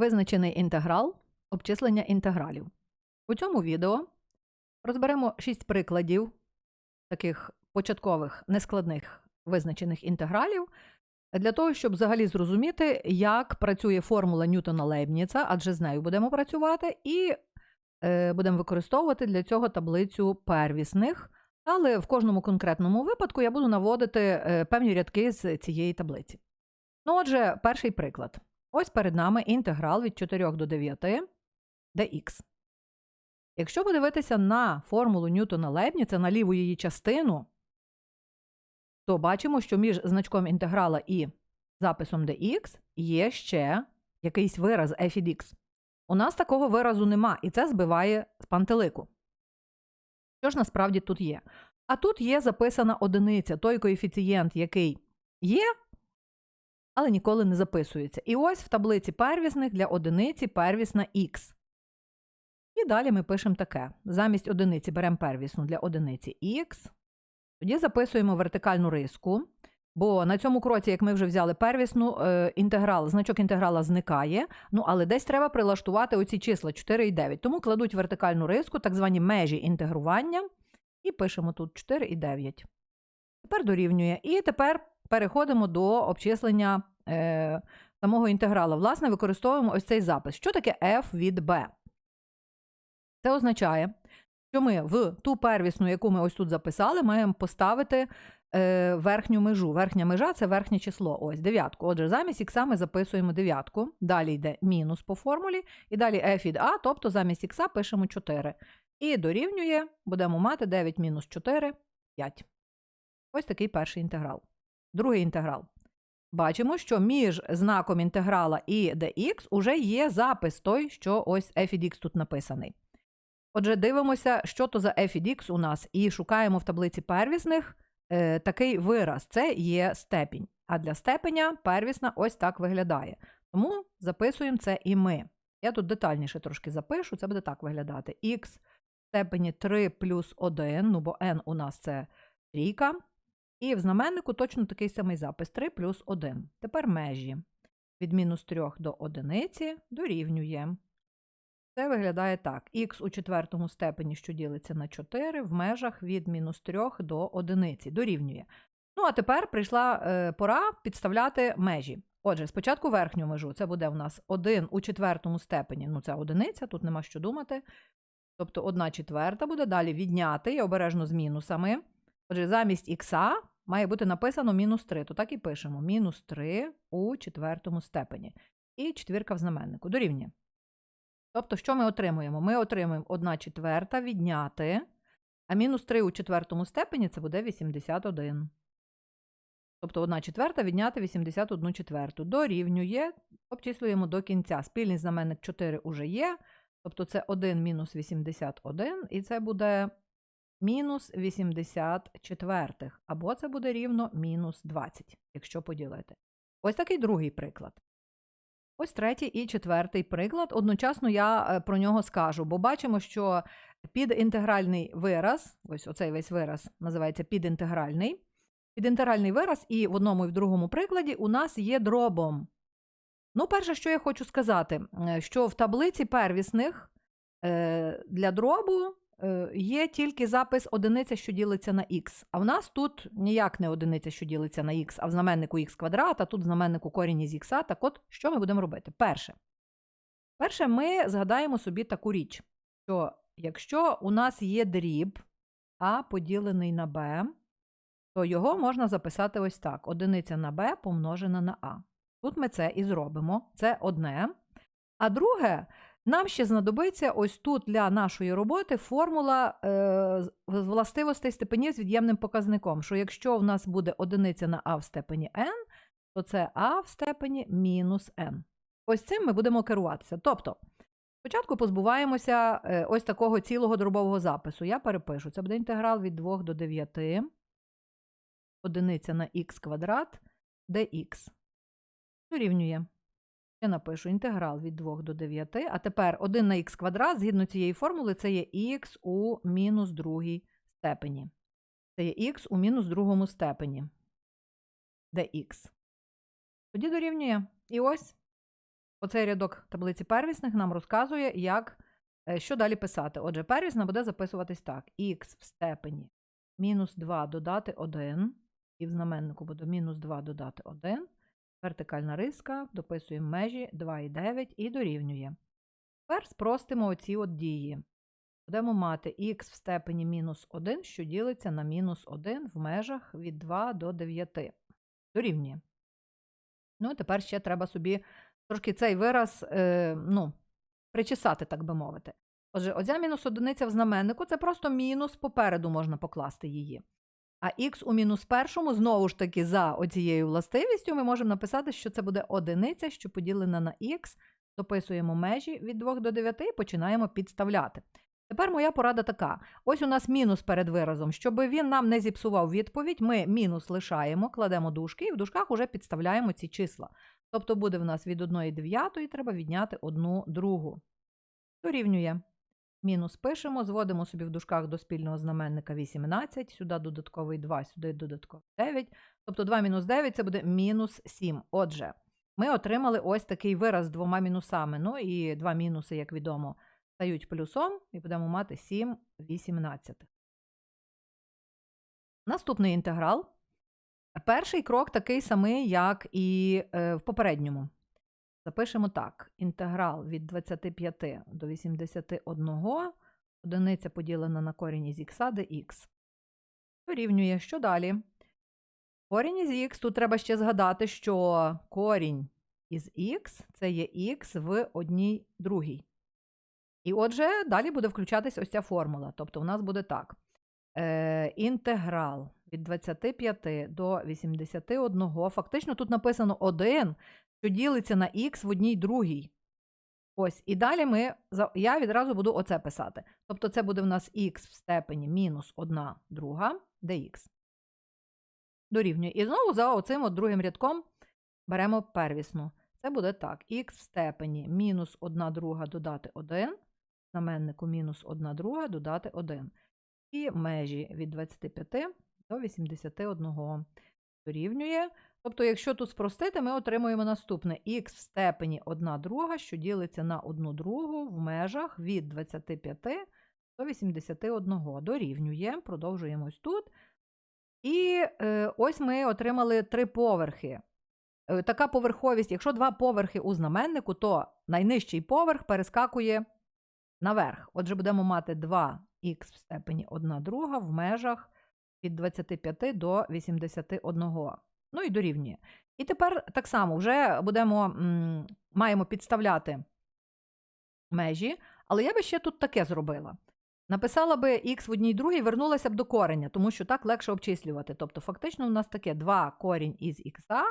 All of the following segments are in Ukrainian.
Визначений інтеграл обчислення інтегралів. У цьому відео розберемо 6 прикладів таких початкових нескладних визначених інтегралів для того, щоб взагалі зрозуміти, як працює формула Ньютона Лейбніца, адже з нею будемо працювати, і е, будемо використовувати для цього таблицю первісних. Але в кожному конкретному випадку я буду наводити е, певні рядки з цієї таблиці. Ну, отже, перший приклад. Ось перед нами інтеграл від 4 до 9 dx. Якщо подивитися на формулу Ньютона Лейбніца, на ліву її частину, то бачимо, що між значком інтеграла і записом dx є ще якийсь вираз f від x. У нас такого виразу нема, і це збиває з пантелику. Що ж насправді тут є? А тут є записана одиниця, той коефіцієнт, який є, але ніколи не записується. І ось в таблиці первісних для одиниці первісна х. І далі ми пишемо таке: замість одиниці беремо первісну для одиниці х. Тоді записуємо вертикальну риску. Бо на цьому кроці, як ми вже взяли первісну, е, інтеграл, значок інтеграла зникає. Ну, але десь треба прилаштувати оці числа 4 і 9. Тому кладуть вертикальну риску, так звані межі інтегрування, і пишемо тут 4 і 9. Тепер дорівнює. І тепер переходимо до обчислення е, самого інтеграла. Власне, використовуємо ось цей запис. Що таке f від b? Це означає, що ми в ту первісну, яку ми ось тут записали, маємо поставити е, верхню межу. Верхня межа це верхнє число. Ось дев'ятку. Отже, замість ікса ми записуємо дев'ятку. Далі йде мінус по формулі, і далі f від a, тобто замість ікса пишемо 4. І дорівнює, будемо мати 9 мінус 4, 5. Ось такий перший інтеграл. Другий інтеграл. Бачимо, що між знаком інтеграла і dx уже є запис той, що ось f від x тут написаний. Отже, дивимося, що то за f від x у нас, і шукаємо в таблиці первісних е, такий вираз. Це є степінь. А для степеня первісна ось так виглядає. Тому записуємо це і ми. Я тут детальніше трошки запишу, це буде так виглядати. х в степені 3 плюс 1, ну бо n у нас це трійка. І в знаменнику точно такий самий запис 3 плюс 1. Тепер межі від мінус 3 до 1 дорівнює. Це виглядає так. х у четвертому степені, що ділиться на 4, в межах від мінус 3 до 1 дорівнює. Ну, а тепер прийшла е, пора підставляти межі. Отже, спочатку верхню межу це буде у нас 1 у четвертому степені, ну це одиниця, тут нема що думати. Тобто 1 четверта буде далі відняти і обережно з мінусами. Отже, замість х має бути написано мінус 3, то так і пишемо: мінус 3 у четвертому степені. І четвірка в знаменнику дорівнює. Тобто, що ми отримуємо? Ми отримуємо 1 четверта відняти, а мінус 3 у четвертому степені це буде 81. Тобто 1 четверта відняти 81 четверту. Дорівнює, обчислюємо до кінця. Спільний знаменник 4 уже є. Тобто це 1 мінус 81, і це буде мінус 84. Або це буде рівно мінус 20, якщо поділити. Ось такий другий приклад. Ось третій і четвертий приклад. Одночасно я е, про нього скажу, бо бачимо, що підінтегральний вираз, ось оцей весь вираз називається підінтегральний. Підінтегральний вираз, і в одному і в другому прикладі у нас є дробом. Ну, перше, що я хочу сказати, е, що в таблиці первісних е, для дробу є тільки запис одиниця, що ділиться на х. А в нас тут ніяк не одиниця, що ділиться на х, а в знаменнику х квадрат, а тут в знаменнику корінь із х. Так от, що ми будемо робити? Перше. Перше, ми згадаємо собі таку річ, що якщо у нас є дріб А поділений на Б, то його можна записати ось так: одиниця на Б помножена на А. Тут ми це і зробимо. Це одне. А друге, нам ще знадобиться ось тут для нашої роботи формула е, властивостей степенів з від'ємним показником, що якщо в нас буде одиниця на а в степені n, то це а в степені мінус n. Ось цим ми будемо керуватися. Тобто, спочатку позбуваємося е, ось такого цілого дробового запису. Я перепишу, це буде інтеграл від 2 до 9, одиниця на х квадрат dx. Дорівнює. Я напишу інтеграл від 2 до 9. А тепер 1 на х квадрат, згідно цієї формули, це є х у мінус другій степені. Це є х у мінус другому степені. Де х. Тоді дорівнює. І ось оцей рядок таблиці первісних нам розказує, як, е, що далі писати. Отже, первісна буде записуватись так: х в степені мінус 2 додати 1, і в знаменнику буде мінус 2 додати 1. Вертикальна риска, дописуємо межі 2,9 і дорівнює. Тепер спростимо оці от дії. Будемо мати х в степені мінус 1, що ділиться на мінус 1 в межах від 2 до 9. Дорівнює. Ну, і тепер ще треба собі трошки цей вираз е, ну, причесати, так би мовити. Отже, оця мінус одиниця в знаменнику це просто мінус попереду можна покласти її. А х у мінус першому, знову ж таки, за оцією властивістю, ми можемо написати, що це буде одиниця, що поділена на х, дописуємо межі від 2 до 9 і починаємо підставляти. Тепер моя порада така: ось у нас мінус перед виразом. Щоб він нам не зіпсував відповідь, ми мінус лишаємо, кладемо дужки і в дужках вже підставляємо ці числа. Тобто буде в нас від 1 дев'ятої треба відняти 1 другу. Дорівнює. Мінус пишемо, зводимо собі в дужках до спільного знаменника 18, сюди додатковий 2, сюди додатковий 9. Тобто 2 мінус 9 це буде мінус 7. Отже, ми отримали ось такий вираз з двома мінусами. Ну і два мінуси, як відомо, стають плюсом, і будемо мати 7 18. Наступний інтеграл. Перший крок такий самий, як і е, в попередньому. Запишемо так: інтеграл від 25 до 81, одиниця поділена на корінь із х, де х. Дорівнює, що далі? Корінь із х, тут треба ще згадати, що корінь із х це є х в одній другій. І отже, далі буде включатись ось ця формула. Тобто, у нас буде так: е, інтеграл від 25 до 81, фактично тут написано 1, що ділиться на х в одній другій. Ось, і далі ми, я відразу буду оце писати. Тобто це буде в нас х в степені мінус 1 друга dx. Дорівнює. І знову за оцим от другим рядком беремо первісну. Це буде так: х в степені мінус 1 друга додати 1, знаменнику мінус 1 друга додати 1. І межі від 25 до 81 дорівнює. Тобто, якщо тут спростити, ми отримуємо наступне х в степені 1 друга, що ділиться на 1 другу в межах від 25 до 81 дорівнює. Продовжуємо ось тут. І е, ось ми отримали три поверхи. Е, така поверховість, якщо два поверхи у знаменнику, то найнижчий поверх перескакує наверх. Отже, будемо мати 2х в степені 1 друга в межах від 25 до 81. Ну і дорівнює. І тепер так само вже будемо, маємо підставляти межі, але я би ще тут таке зробила. Написала би х в одній другій, вернулася б до кореня, тому що так легше обчислювати. Тобто, фактично, у нас таке 2 корінь із х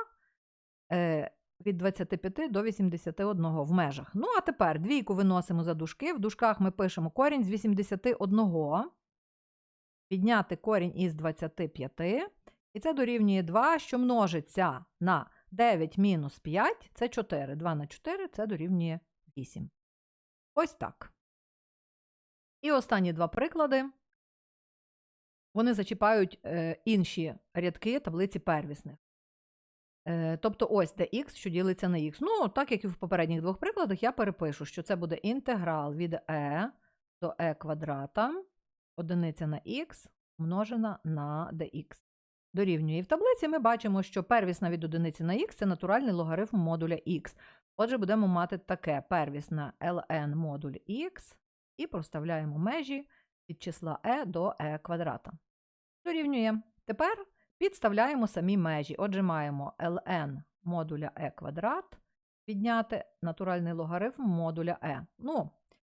е, від 25 до 81 в межах. Ну, а тепер двійку виносимо за дужки. В дужках ми пишемо корінь з 81, підняти корінь із 25. І це дорівнює 2, що множиться на 9 мінус 5 це 4. 2 на 4 це дорівнює 8. Ось так. І останні два приклади. Вони зачіпають е, інші рядки таблиці первісних. Е, тобто, ось де х, що ділиться на х. Ну, так як і в попередніх двох прикладах, я перепишу, що це буде інтеграл від e до e квадрата, одиниця на х множена на dx. Дорівнює. І в таблиці ми бачимо, що первісна від одиниці на х це натуральний логарифм модуля х. Отже, будемо мати таке первісна ln модуль х і проставляємо межі від числа e до e квадрата. Дорівнює. Тепер підставляємо самі межі. Отже, маємо ln модуля e квадрат підняти натуральний логарифм модуля e. Ну,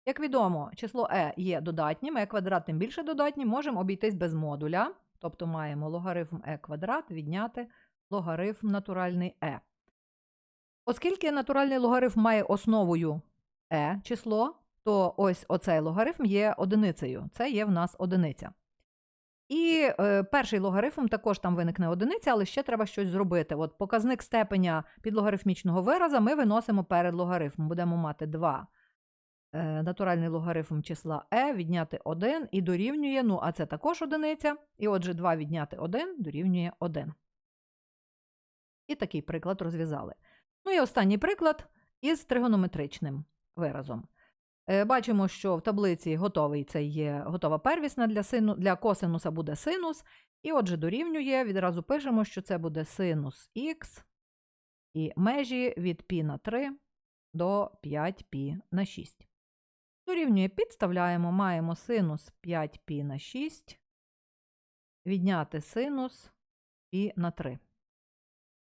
як відомо, число e є додатнім, e квадрат тим більше додатнім, можемо обійтись без модуля. Тобто маємо логарифм e квадрат відняти логарифм натуральний e. Оскільки натуральний логарифм має основою e число, то ось оцей логарифм є одиницею. Це є в нас одиниця. І е, перший логарифм також там виникне одиниця, але ще треба щось зробити. От Показник степеня підлогарифмічного вираза ми виносимо перед логарифмом. Будемо мати 2 е, натуральний логарифм числа e відняти 1 і дорівнює, ну, а це також одиниця. І отже, 2 відняти 1 дорівнює 1. І такий приклад розв'язали. Ну і останній приклад. із тригонометричним виразом. Е, Бачимо, що в таблиці готовий це є готова первісна для, сину, для косинуса буде синус. І отже, дорівнює, відразу пишемо, що це буде синус х і межі від π на 3 до 5π на 6. Дорівнює, підставляємо, маємо синус 5π на 6, відняти синус π на 3.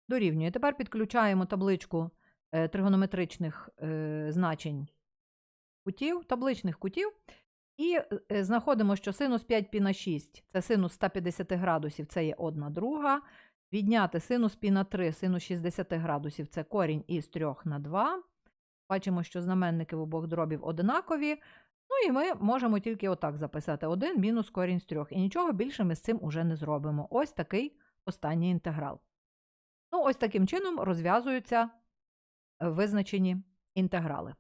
Дорівнює. Тепер підключаємо табличку е, тригонометричних е, значень кутів, табличних кутів, і е, знаходимо, що синус 5π на 6 це синус 150 градусів, це є 1 друга. Відняти синус π на 3, синус 60 градусів це корінь із 3 на 2. Бачимо, що знаменники в обох дробів одинакові. Ну і ми можемо тільки отак записати 1 мінус корінь з 3. І нічого більше ми з цим уже не зробимо. Ось такий останній інтеграл. Ну, ось таким чином розв'язуються е, визначені інтеграли.